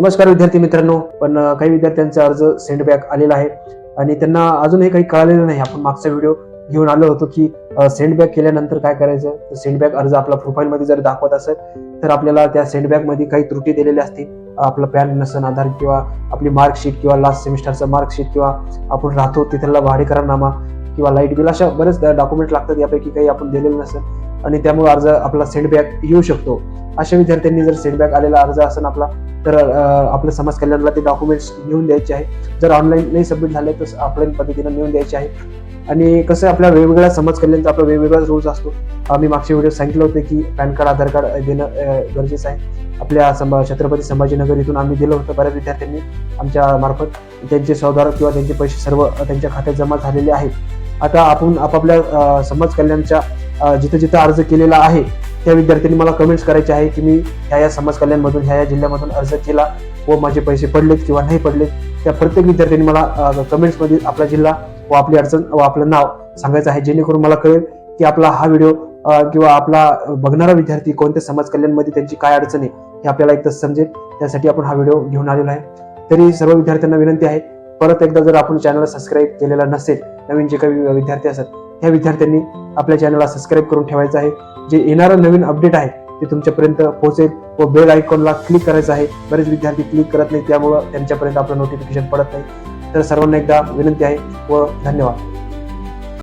नमस्कार विद्यार्थी मित्रांनो. पण काही विद्यार्थ्यांचा अर्ज सेंड बॅक आलेला आहे. आणि त्यांना अजूनही काही कळालेलं नाही. आपण मागचा व्हिडिओ घेऊन आलो होतो की सेंड बॅक केल्यानंतर काय करायचं? तर सेंड बॅक अर्ज आपला प्रोफाईल मध्ये जर दाखवत असेल तर आपल्याला त्या सेंडमध्ये काही त्रुटी दिलेल्या असतील. आपलं पॅन नसन आधार किंवा आपली मार्कशीट किंवा लास्ट सेमिस्टरचं मार्कशीट किंवा आपण राहतो तिथला भाडेकरारनामा किंवा लाइट बिल अशा बरेच डॉक्युमेंट लागतात. यापैकी काही आपण दिलेलं नसेल. आणि त्यामुळे अर्ज आपला सेंडबॅक येऊ शकतो. अशा विद्यार्थ्यांनी जर सेंडबॅक आलेला अर्ज असेल आपला तर आपल्या समाज कल्याणला ते डॉक्युमेंट्स घेऊन द्यायचे आहे जर ऑनलाईन नाही सबमिट झाले तर ऑफलाईन पद्धतीने नेऊन द्यायचे आहे आणि कसं आहे, आपल्या वेगवेगळ्या समाज कल्याणचा आपला वेगवेगळा रूल्स असतो. आम्ही मागच्या व्हिडिओ सांगितलं होतं की पॅन कार्ड आधार कार्ड देणं गरजेचं आहे. आपल्या संभा छत्रपती संभाजीनगर इथून आम्ही दिलं होतं. बऱ्याच विद्यार्थ्यांनी आमच्या मार्फत त्यांचे सहदार किंवा त्यांचे पैसे सर्व त्यांच्या खात्यात जमा झालेले आहेत. आता आपण आपापल्या समाज कल्याणच्या जिथं जिथं अर्ज केलेला आहे त्या विद्यार्थ्यांनी मला कमेंट्स करायचे आहे की मी ह्या या समाज कल्याणमधून ह्या या जिल्ह्यामधून अर्ज केला व माझे पैसे पडलेत किंवा नाही पडलेत त्या प्रत्येक विद्यार्थ्यांनी मला कमेंट्समध्ये आपला जिल्हा व आपली अडचण व आपलं नाव सांगायचं आहे. जेणेकरून मला कळेल की आपला हा व्हिडिओ किंवा आपला बघणारा विद्यार्थी कोणत्या समाज कल्याणमध्ये त्यांची काय अडचण आहे हे आपल्याला एक समजेल. त्यासाठी आपण हा व्हिडिओ घेऊन आलेलो आहे. तरी सर्व विद्यार्थ्यांना विनंती आहे परत एकदा जर आपण चॅनलला सबस्क्राईब केलेला नसेल नवीन जे काही विद्यार्थी असतात ह्या विद्यार्थ्यांनी आपल्या चॅनलला सबस्क्राईब करून ठेवायचं आहे. जे येणारं नवीन अपडेट आहे ते तुमच्यापर्यंत पोहोचेल व बेल आयकॉनला क्लिक करायचं आहे. बरेच विद्यार्थी क्लिक करत नाही त्यामुळं त्यांच्यापर्यंत आपलं नोटिफिकेशन पडत नाही. तर सर्वांना एकदा विनंती आहे व धन्यवाद.